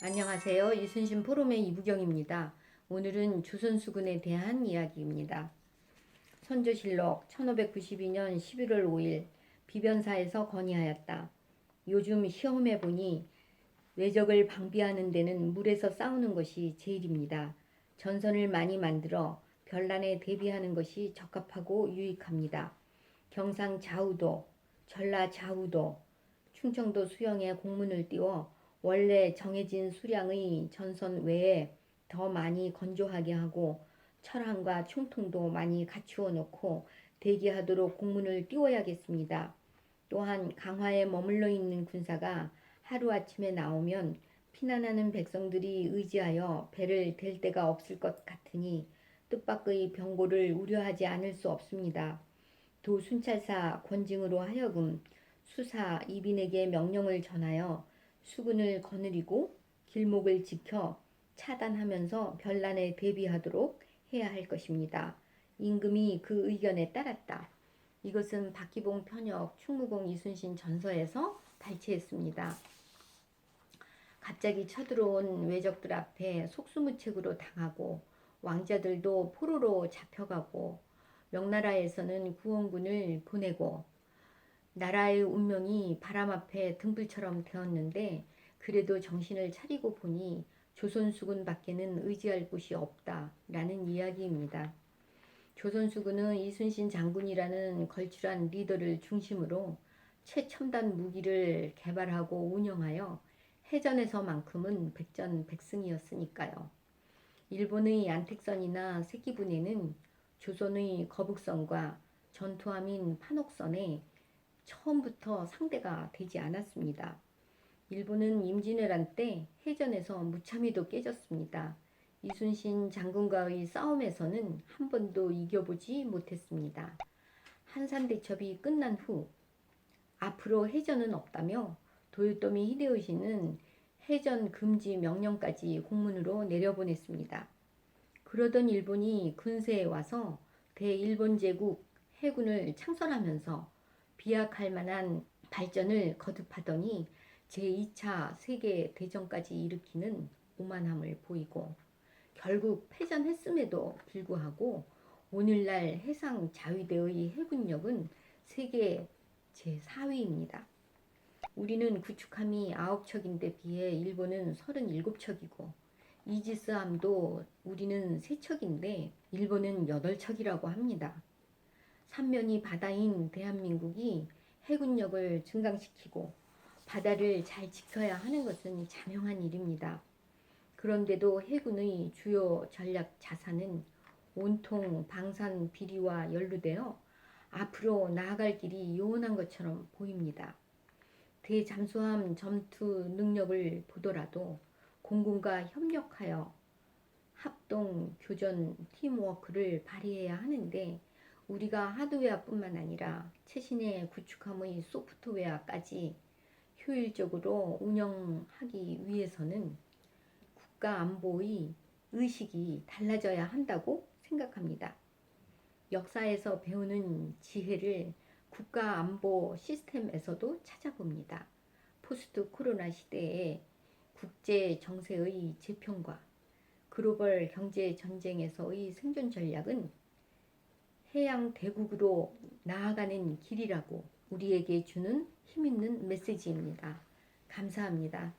안녕하세요. 이순신 포럼의 이부경입니다. 오늘은 조선수군에 대한 이야기입니다. 선조실록 1592년 11월 5일 비변사에서 건의하였다. 요즘 시험해 보니 외적을 방비하는 데는 물에서 싸우는 것이 제일입니다. 전선을 많이 만들어 별난에 대비하는 것이 적합하고 유익합니다. 경상 좌우도, 전라 좌우도, 충청도 수영에 공문을 띄워 원래 정해진 수량의 전선 외에 더 많이 건조하게 하고 철항과 충통도 많이 갖추어 놓고 대기하도록 공문을 띄워야겠습니다. 또한 강화에 머물러 있는 군사가 하루아침에 나오면 피난하는 백성들이 의지하여 배를 댈 데가 없을 것 같으니 뜻밖의 병고를 우려하지 않을 수 없습니다. 도 순찰사 권징으로 하여금 수사 이빈에게 명령을 전하여 수군을 거느리고 길목을 지켜 차단하면서 별난에 대비하도록 해야 할 것입니다. 임금이 그 의견에 따랐다. 이것은 박기봉 편역 충무공 이순신 전서에서 발췌했습니다. 갑자기 쳐들어온 외적들 앞에 속수무책으로 당하고 왕자들도 포로로 잡혀가고 명나라에서는 구원군을 보내고 나라의 운명이 바람 앞에 등불처럼 되었는데 그래도 정신을 차리고 보니 조선수군 밖에는 의지할 곳이 없다라는 이야기입니다. 조선수군은 이순신 장군이라는 걸출한 리더를 중심으로 최첨단 무기를 개발하고 운영하여 해전에서만큼은 백전백승이었으니까요. 일본의 안택선이나 새끼분해는 조선의 거북선과 전투함인 판옥선에 처음부터 상대가 되지 않았습니다. 일본은 임진왜란 때 해전에서 무참히도 깨졌습니다. 이순신 장군과의 싸움에서는 한 번도 이겨보지 못했습니다. 한산대첩이 끝난 후 앞으로 해전은 없다며 도요토미 히데요시는 해전 금지 명령까지 공문으로 내려보냈습니다. 그러던 일본이 근세에 와서 대일본 제국 해군을 창설하면서 비약할 만한 발전을 거듭하더니 제2차 세계 대전까지 일으키는 오만함을 보이고 결국 패전했음에도 불구하고 오늘날 해상 자위대의 해군력은 세계 제4위입니다. 우리는 구축함이 9척인데 비해 일본은 37척이고 이지스함도 우리는 3척인데 일본은 8척이라고 합니다. 삼면이 바다인 대한민국이 해군력을 증강시키고 바다를 잘 지켜야 하는 것은 자명한 일입니다. 그런데도 해군의 주요 전략 자산은 온통 방산 비리와 연루되어 앞으로 나아갈 길이 요원한 것처럼 보입니다. 대잠수함 전투 능력을 보더라도 공군과 협력하여 합동 교전 팀워크를 발휘해야 하는데 우리가 하드웨어뿐만 아니라 최신의 구축함의 소프트웨어까지 효율적으로 운영하기 위해서는 국가 안보의 의식이 달라져야 한다고 생각합니다. 역사에서 배우는 지혜를 국가 안보 시스템에서도 찾아봅니다. 포스트 코로나 시대에 국제 정세의 재평과 글로벌 경제 전쟁에서의 생존 전략은 해양 대국으로 나아가는 길이라고 우리에게 주는 힘있는 메시지입니다. 감사합니다.